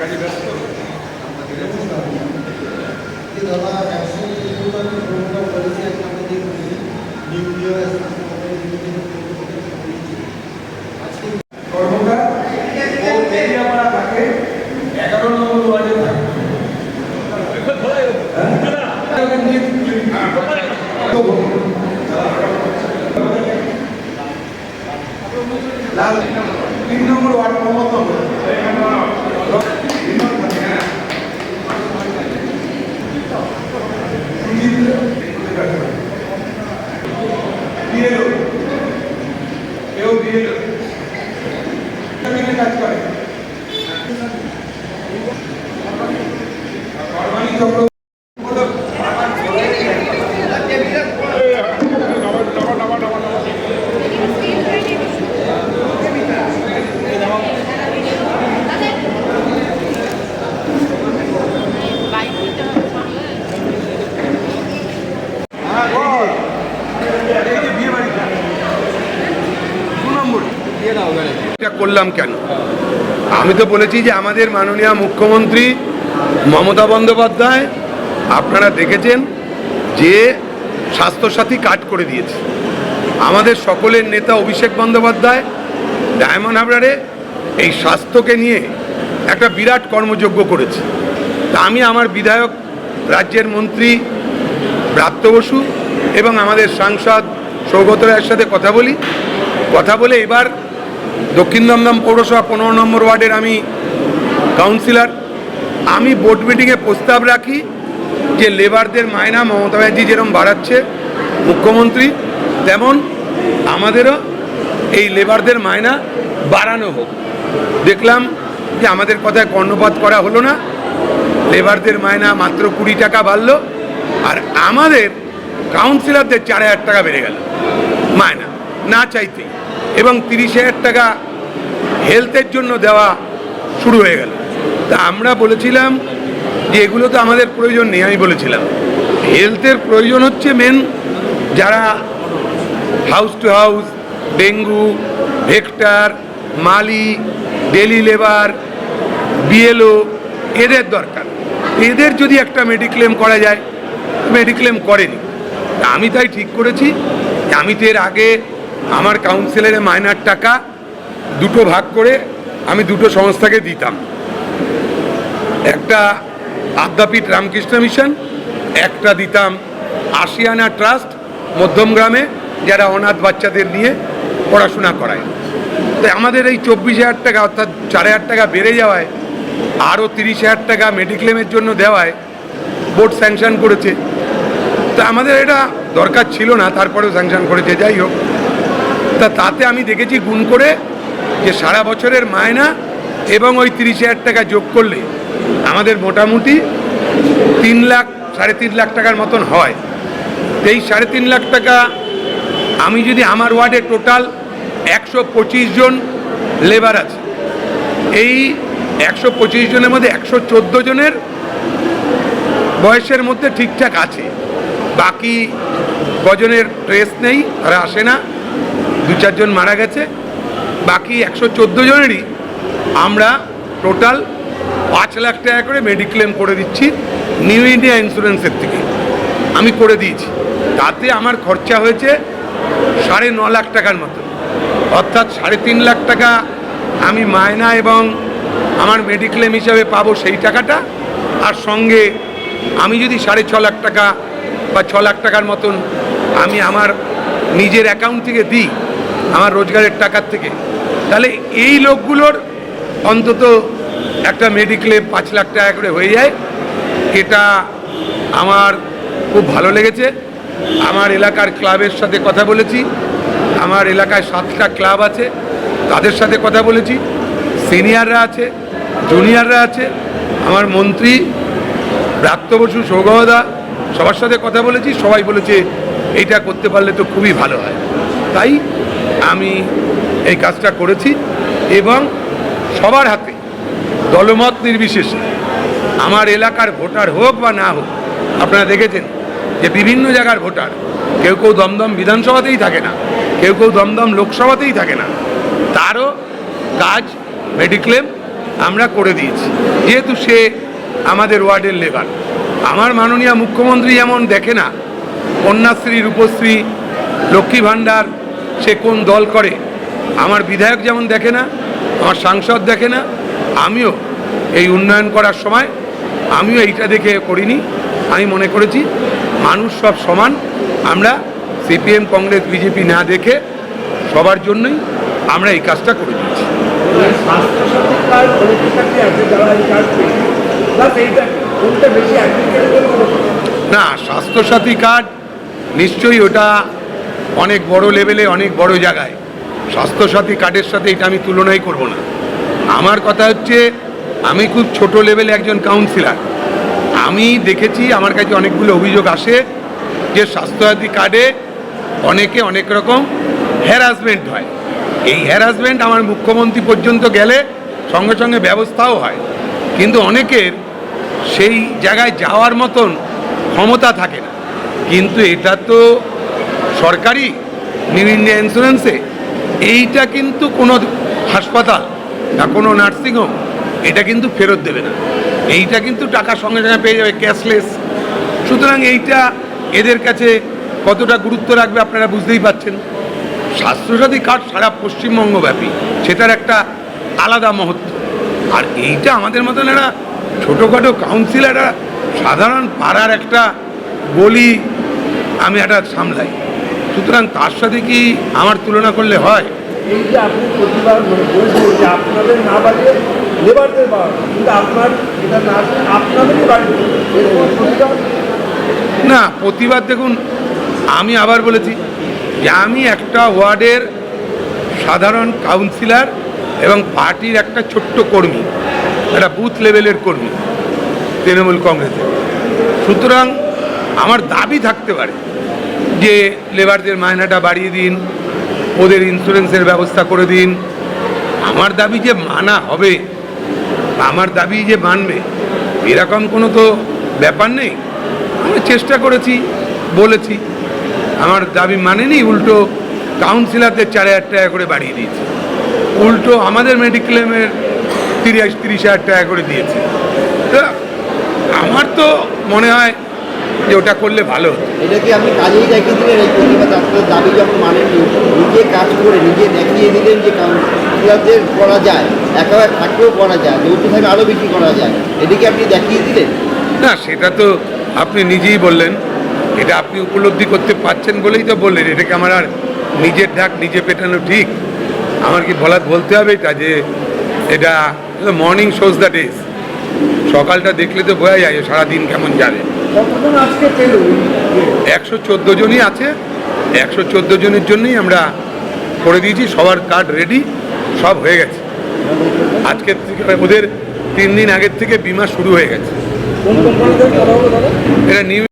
অনেক কাজে ব্যস্ত যে দাদা একশো কিলোমিটার প্রোগ্রাম করেছি আপনাদের নিউ ইয়ার আজকে কর্মটা ও মেদিয়াপাড়া থাকে এগারো নম্বর ওয়ার্ডে থাকে লাল তিন নম্বর ওয়ার্ড মমতা বিএলও কেউ বিএলও কাজ করে কর্মানি করলাম কেন? আমি তো বলেছি যে আমাদের মাননীয় মুখ্যমন্ত্রী মমতা বন্দ্যোপাধ্যায়, আপনারা দেখেছেন যে স্বাস্থ্যসাথী কার্ড করে দিয়েছে। আমাদের সকলের নেতা অভিষেক বন্দ্যোপাধ্যায়, ডায়মন্ড হাবড়ারে এই স্বাস্থ্যকে নিয়ে একটা বিরাট কর্মযজ্ঞ করেছে। তা আমি আমার বিধায়ক, রাজ্যের মন্ত্রী ব্রাত্য বসু এবং আমাদের সাংসদ সৌগত রায়ের সাথে কথা বলি। কথা বলে এবার দক্ষিণ দমদম পৌরসভা পনেরো নম্বর ওয়ার্ডের আমি কাউন্সিলর আমি বোর্ড মিটিংয়ে প্রস্তাব রাখি যে লেবারদের মায়না মমতা ব্যানার্জি যেরকম বাড়াচ্ছে, মুখ্যমন্ত্রী, তেমন আমাদেরও এই লেবারদের মায়না বাড়ানো হোক। দেখলাম যে আমাদের কথায় কর্ণপাত করা হলো না। লেবারদের মায়না মাত্র কুড়ি টাকা বাড়লো আর আমাদের কাউন্সিলরদের চার হাজার টাকা বেড়ে গেল মায়না না চাইতে এবং তিরিশ হাজার টাকা হেলথের জন্য দেওয়া শুরু হয়ে গেল। তা আমরা বলেছিলাম যে এগুলো তো আমাদের প্রয়োজন নেই, আমি বলেছিলাম। হেলথের প্রয়োজন হচ্ছে মেন যারা house to house dengue, vector, money daily labour BLO এদের দরকার। এদের যদি একটা মেডিক্লেম করা যায় মেডিক্লেম করেনি। আমি তাই ঠিক করেছি আমি তো এর আগে আমার কাউন্সিলের মাইনার টাকা দুটো ভাগ করে আমি দুটো সংস্থাকে দিতাম। একটা আদ্যাপীঠ রামকৃষ্ণ মিশন, একটা দিতাম আশিয়ানা ট্রাস্ট মধ্যমগ্রামে যারা অনাথ বাচ্চাদের নিয়ে পড়াশোনা করায়। তো আমাদের এই চব্বিশ হাজার টাকা, অর্থাৎ চার হাজার টাকা বেড়ে যাওয়ায়, আরও তিরিশ হাজার টাকা মেডিক্লেমের জন্য দেওয়ায় বোর্ড স্যাংশন করেছে। তা আমাদের এটা দরকার ছিল না, তারপরেও স্যাংশন করেছে, যাই হোক। তা তাতে আমি দেখেছি গুণ করে যে সারা বছরের মায়না এবং ওই তিরিশ হাজার টাকা যোগ করলে আমাদের মোটামুটি তিন লাখ, সাড়ে তিন লাখ টাকার মতন হয়। এই সাড়ে তিন লাখ টাকা আমি যদি আমার ওয়ার্ডে টোটাল একশো পঁচিশ জন লেবার আছে, এই একশো পঁচিশ জনের মধ্যে একশো চোদ্দ জনের বয়সের মধ্যে ঠিকঠাক আছে। বাকি কজনের ট্রেস নেই, তারা আসে না, দু চারজন মারা গেছে। বাকি একশো চোদ্দ জনেরই আমরা টোটাল পাঁচ লাখ টাকা করে মেডিক্লেম করে দিচ্ছি নিউ ইন্ডিয়া ইন্স্যুরেন্সের থেকে। আমি করে দিয়েছি। তাতে আমার খরচা হয়েছে সাড়ে ন লাখ টাকার মতো। অর্থাৎ সাড়ে তিন লাখ টাকা আমি মায়না এবং আমার মেডিক্লেম হিসাবে পাবো সেই টাকাটা। আর সঙ্গে আমি যদি সাড়ে ছ লাখ টাকা বা ছ লাখ টাকার মতন আমি আমার নিজের অ্যাকাউন্ট থেকে দিই, আমার রোজগারের টাকার থেকে, তাহলে এই লোকগুলোর অন্তত একটা মেডিক্লেম পাঁচ লাখ টাকা করে হয়ে যায়। এটা আমার খুব ভালো লেগেছে। আমার এলাকার ক্লাবের সাথে কথা বলেছি। আমার এলাকায় সাতটা ক্লাব আছে, তাদের সাথে কথা বলেছি। সিনিয়ররা আছে জুনিয়ররা আছে। আমার মন্ত্রী ব্রাত্য বসু সৌগদা, সবার সাথে কথা বলেছি। সবাই বলেছে, এইটা করতে পারলে তো খুবই ভালো হয়। তাই আমি এই কাজটা করেছি এবং সবার হাতে দলমত নির্বিশেষে। আমার এলাকার ভোটার হোক বা না হোক, আপনারা দেখেছেন যে বিভিন্ন জায়গার ভোটার, কেউ কেউ দমদম বিধানসভাতেই থাকে না, কেউ কেউ দমদম লোকসভাতেই থাকে না। তারও কাজ মেডিক্লেম আমরা করে দিয়েছি। যেহেতু সে আমাদের ওয়ার্ডের লেবার, আমার মাননীয় মুখ্যমন্ত্রী যেমন দেখে না, কন্যাশ্রী, রূপশ্রী, লক্ষ্মী ভাণ্ডার, সে কোন দল করে, আমার বিধায়ক যেমন দেখে না, আমার সাংসদ দেখে না আমিও এই উন্নয়ন করার সময় আমিও এইটা দেখে করিনি, আমি মনে করেছি মানুষ সব সমান, আমরা সিপিএম, কংগ্রেস, বিজেপি না দেখে সবার জন্যই আমরা এই কাজটা করে অ্যাপ্লিকেবল না, স্বাস্থ্যসাথী কার্ড নিশ্চয়ই ওটা অনেক বড় লেভেলে, অনেক বড় জায়গায়। স্বাস্থ্যসাথী কার্ডের সাথে এটা আমি তুলনাই করব না। আমার কথা হচ্ছে, আমি খুব ছোট লেভেলে একজন কাউন্সিলার আমি দেখেছি আমার কাছে অনেকগুলো অভিযোগ আসে যে স্বাস্থ্যসাথী কার্ডে অনেকে অনেক রকম হ্যারাসমেন্ট হয়। এই হ্যারাসমেন্ট আমার মুখ্যমন্ত্রী পর্যন্ত গেলে সঙ্গে সঙ্গে ব্যবস্থাও হয়। কিন্তু অনেকের সেই জায়গায় যাওয়ার মতন ক্ষমতা থাকে না। কিন্তু এটা তো সরকারি নিউ ইন্ডিয়া ইন্স্যুরেন্সে এইটা কিন্তু কোনো হাসপাতাল না, কোনো নার্সিংহোম এটা কিন্তু ফেরত দেবে না। এইটা কিন্তু টাকা সঙ্গে সঙ্গে পেয়ে যাবে ক্যাশলেস সুতরাং এইটা এদের কাছে কতটা গুরুত্ব রাখবে আপনারা বুঝতেই পাচ্ছেন স্বাস্থ্যসাথী কার্ড সারা পশ্চিমবঙ্গব্যাপী, সেটার একটা আলাদা মহত্ব। আর এইটা আমাদের মতন একটা ছোটোখাটো কাউন্সিলাররা সাধারণ পাড়ার একটা বলি আমি একটা সামলাই। সুতরাং তার সাথে কি আমার তুলনা করলে হয়? এই যে আপনি প্রতিবার মানে বলছেন যে আপনাদের না বাড়িয়ে লেবারদের বাড়ানো। কিন্তু আপনার, এটা না আপনাদেরই প্রতিবার না, প্রতিবাদ দেখুন, আমি আবার বলেছি যে আমি একটা ওয়ার্ডের সাধারণ কাউন্সিলর এবং পার্টির একটা ছোট্ট কর্মী, একটা বুথ লেভেলের কর্মী, তৃণমূল কংগ্রেসের। সুতরাং আমার দাবি থাকতে পারে যে লেবারদের মায়নাটা বাড়িয়ে দিন ওদের ইন্স্যুরেন্সের ব্যবস্থা করে দিন। আমার দাবি যে মানা হবে, আমার দাবি যে মানবে, এরকম কোনো তো ব্যাপার নেই। আমি চেষ্টা করেছি, বলেছি। আমার দাবি মানেনি, উল্টো কাউন্সিলারদের চার হাজার টাকা করে বাড়িয়ে দিয়েছে। উল্টো আমাদের মেডিক্লেমের তিরিশ তিরিশ হাজার টাকা করে দিয়েছে। আমার তো মনে হয় যে ওটা করলে ভালো হতো। এটা কি আপনি কাজেই দেখিয়ে দিলেন এই প্রতিবাদ আপনার দাবি যখন মানেননি নিজে কাজ করে নিজে দেখিয়ে দিলেন যে কাউন্সিলরদের করা যায় একেবারে থাকলেও করা যায় যৌথ থাকে আরও বেশি করা যায় এটাকে আপনি দেখিয়ে দিলেন? না সেটা তো আপনি নিজেই বললেন। এটা আপনি উপলব্ধি করতে পারছেন বলেই তো বললেন। এটাকে আমার আর নিজের ঢাক নিজে পেটানো ঠিক? আমার কি বলা বলতে হবে এটা যে এটা মর্নিং শোজ দ্য ডেজ সকালটা দেখলে তো বোঝা যায় সারাদিন কেমন যাবে। একশো চোদ্দ জনই আছে। একশো চোদ্দ জনের জন্যই আমরা করে দিয়েছি সবার কার্ড রেডি সব হয়ে গেছে। আজকের থেকে ওদের তিন দিন আগের থেকে বিমা শুরু হয়ে গেছে। এটা নিউ